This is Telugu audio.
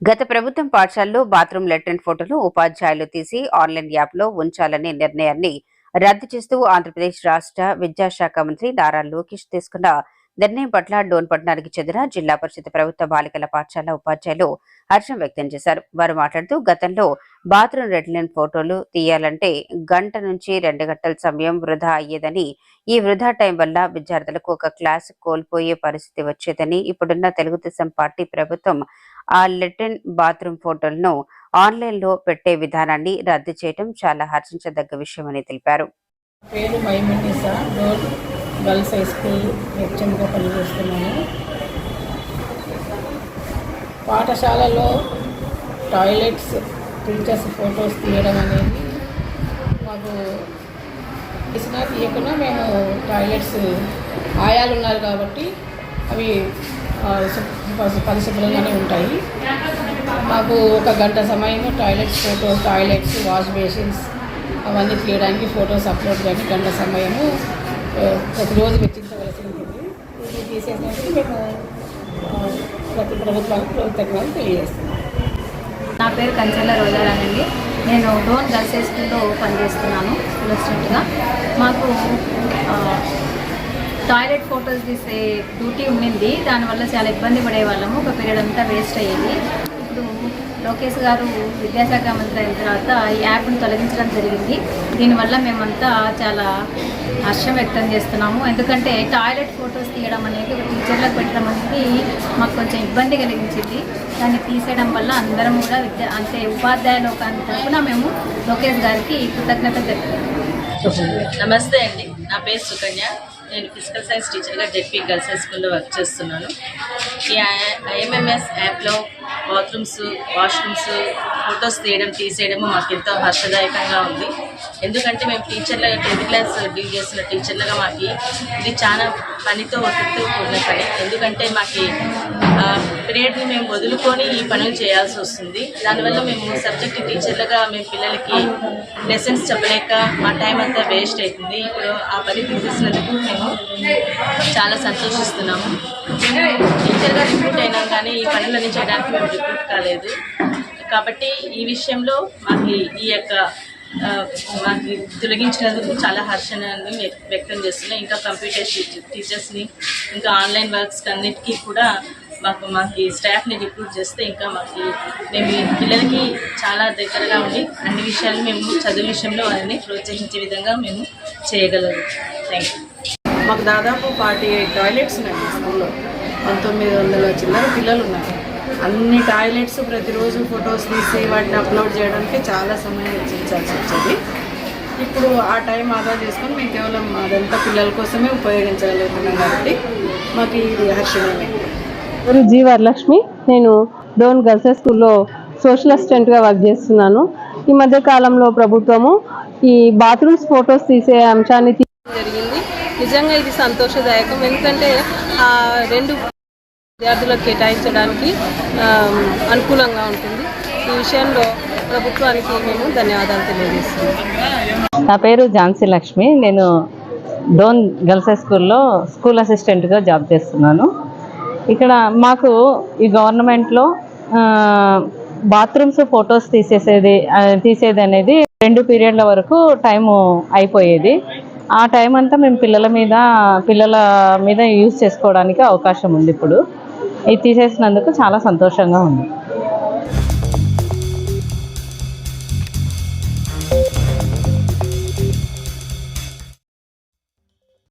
గత ప్రభుత్వం పాఠశాలలో బాత్రూమ్ లెట్రిన్ ఫోటోలు ఉపాధ్యాయులు తీసి ఆన్లైన్ యాప్లో ఉంచాలనే నిర్ణయాన్ని రద్దు చేస్తూ ఆంధ్రప్రదేశ్ రాష్ట్ర విద్యాశాఖ మంత్రి నారా లోకేష్ తీసుకున్న నిర్ణయం పట్ల డోన్ పట్టణానికి చెందిన జిల్లా పరిషత్ ప్రభుత్వ బాలికల పాఠశాల ఉపాధ్యాయులు హర్షం వ్యక్తం చేశారు. వారు మాట్లాడుతూ గతంలో బాత్రూమ్ రెడ్లైన్ ఫోటోలు తీయాలంటే గంట నుంచి రెండు గంటల సమయం వృధా అయ్యేదని ఈ వృధా టైం వల్ల విద్యార్థులకు ఒక క్లాస్ కోల్పోయే పరిస్థితి వచ్చేదని ఇప్పుడున్న తెలుగుదేశం పార్టీ ప్రభుత్వం ఆ లెటిన్ బాత్రూమ్ ఫోటోలను ఆన్లైన్లో పెట్టే విధానాన్ని రద్దు చేయడం చాలా హర్షించదగ్గ విషయమని తెలిపారు. పేరు మైమినిసా డోర్ గర్ల్స్ హై స్కూల్ హెచ్ఎంగా పనిచేస్తున్నాను. పాఠశాలలో టాయిలెట్స్ టీచర్స్ ఫొటోస్ తీయడం అనేది మాకు తీసినా తీయకుండా మేము టాయిలెట్స్ ఆయాలు ఉన్నారు కాబట్టి అవి పరిశుభ్రంగానే ఉంటాయి. మాకు ఒక గంట సమయం toilets photos toilets wash basins అవన్నీ తీయడానికి ఫొటోస్ అప్లోడ్ చేయడానికి గంట సమయము ప్రతిరోజు వెచ్చించవలసి ఉంటుంది. ఇది తీసేసినందుకు మేము ప్రతి ప్రభుత్వానికి కృతజ్ఞతలు తెలియజేస్తున్నాం. నా పేరు కంచెల అండి. నేను డోన్ గర్ల్స్ స్కూల్లో పనిచేస్తున్నాను స్కూల్ మాకు టాయిలెట్ ఫొటోస్ తీసే డ్యూటీ ఉండింది. దానివల్ల చాలా ఇబ్బంది పడేవాళ్ళము. ఒక పీరియడ్ అంతా వేస్ట్ అయ్యేది. ఇప్పుడు లోకేష్ గారు విద్యాశాఖ మంత్రి అయిన తర్వాత ఈ యాప్ను తొలగించడం జరిగింది. దీనివల్ల మేమంతా చాలా హర్షం వ్యక్తం చేస్తున్నాము. ఎందుకంటే టాయిలెట్ ఫొటోస్ తీయడం అనేది ఒక టీచర్లకు పెట్టడం అనేది మాకు కొంచెం ఇబ్బంది కలిగించింది. దాన్ని తీసేయడం వల్ల అందరం కూడా విద్య అంటే ఉపాధ్యాయ తరఫున మేము లోకేష్ గారికి కృతజ్ఞత తెలుపుతున్నాము నమస్తే అండి. నా పేరు సుకన్య. నేను ఫిజికల్ సైన్స్ టీచర్గా జెడ్పీ గర్ల్స్ హై స్కూల్లో వర్క్ చేస్తున్నాను. ఈ ఐఎంఎంఎస్ యాప్లో బాత్రూమ్స్ వాష్రూమ్స్ ఫొటోస్ తీయడం తీసేయడము మాకు ఎంతో హర్షదాయకంగా ఉంది. ఎందుకంటే మేము టీచర్లుగా టెన్త్ క్లాస్ డీల్ చేస్తున్న టీచర్లుగా మాకు ఇది చాలా పనితో ఒత్తిడితో కూడిన పని. ఎందుకంటే మాకు పీరియడ్ని మేము వదులుకొని ఈ పనులు చేయాల్సి వస్తుంది. దానివల్ల మేము సబ్జెక్ట్ టీచర్లుగా మేము పిల్లలకి లెసన్స్ చెప్పలేక మా టైం అంతా వేస్ట్ అవుతుంది ఇప్పుడు ఆ పని తీసేసినందుకు మేము చాలా సంతోషిస్తున్నాము. మేము టీచర్గా రిక్రూట్ అయినాం కానీ ఈ పనులన్నీ చేయడానికి మేము రిక్రూట్ కాలేదు. కాబట్టి ఈ విషయంలో మాకు ఈ యొక్క మాకు తొలగించినందుకు చాలా హర్షణను వ్యక్తం చేస్తున్నాం. ఇంకా కంప్యూటర్ టీచర్స్ని ఇంకా ఆన్లైన్ వర్క్స్ అన్నిటికీ కూడా మాకు మాకు స్టాఫ్ని రిక్రూట్ చేస్తే ఇంకా మాకు మేము పిల్లలకి చాలా దగ్గరగా ఉండి అన్ని విషయాలు మేము చదువు విషయంలో వారిని ప్రోత్సహించే విధంగా మేము చేయగలము. థ్యాంక్ యూ మాకు దాదాపు ఫార్టీ ఎయిట్ టాయిలెట్స్ ఉన్నాయి మా స్కూల్లో. పంతొమ్మిది వందల చిల్లర పిల్లలు ఉన్నారు. అన్ని టాయిలెట్స్ ప్రతిరోజు ఫొటోస్ తీసి వాటిని అప్లోడ్ చేయడానికి చాలా సమయం వెచ్చించాల్సి వచ్చేది. ఇప్పుడు ఆ టైం ఆదా చేసుకొని మేము కేవలం అదంతా పిల్లల కోసమే ఉపయోగించగలుగుతున్నాం కాబట్టి మాకు ఇది హర్షణమే. పేరు జీ వరలక్ష్మి నేను డోన్ గర్ల్స్ హై స్కూల్లో సోషల్ అసిస్టెంట్గా వర్క్ చేస్తున్నాను. ఈ మధ్య కాలంలో ప్రభుత్వము ఈ బాత్రూమ్స్ ఫొటోస్ తీసే అంశాన్ని జరిగింది. నిజంగా ఇది సంతోషదాయకం. ఎందుకంటే ఆ రెండు విద్యార్థులకు కేటాయించడానికి అనుకూలంగా ఉంటుంది. ఈ విషయంలో ప్రభుత్వానికి మేము ధన్యవాదాలు తెలియజేస్తున్నాం. నా పేరు ఝాన్సీ లక్ష్మి. నేను డోన్ గర్ల్స్ హై స్కూల్లో స్కూల్ అసిస్టెంట్గా జాబ్ చేస్తున్నాను. ఇక్కడ మాకు ఈ గవర్నమెంట్లో బాత్రూమ్స్ ఫొటోస్ తీసేసేది తీసేది అనేది రెండు పీరియడ్ల వరకు టైము అయిపోయేది. ఆ టైం అంతా మేము పిల్లల మీద పిల్లల మీద యూజ్ చేసుకోవడానికి అవకాశం ఉంది ఇప్పుడు. ఇది తీసేసినందుకు చాలా సంతోషంగా ఉంది.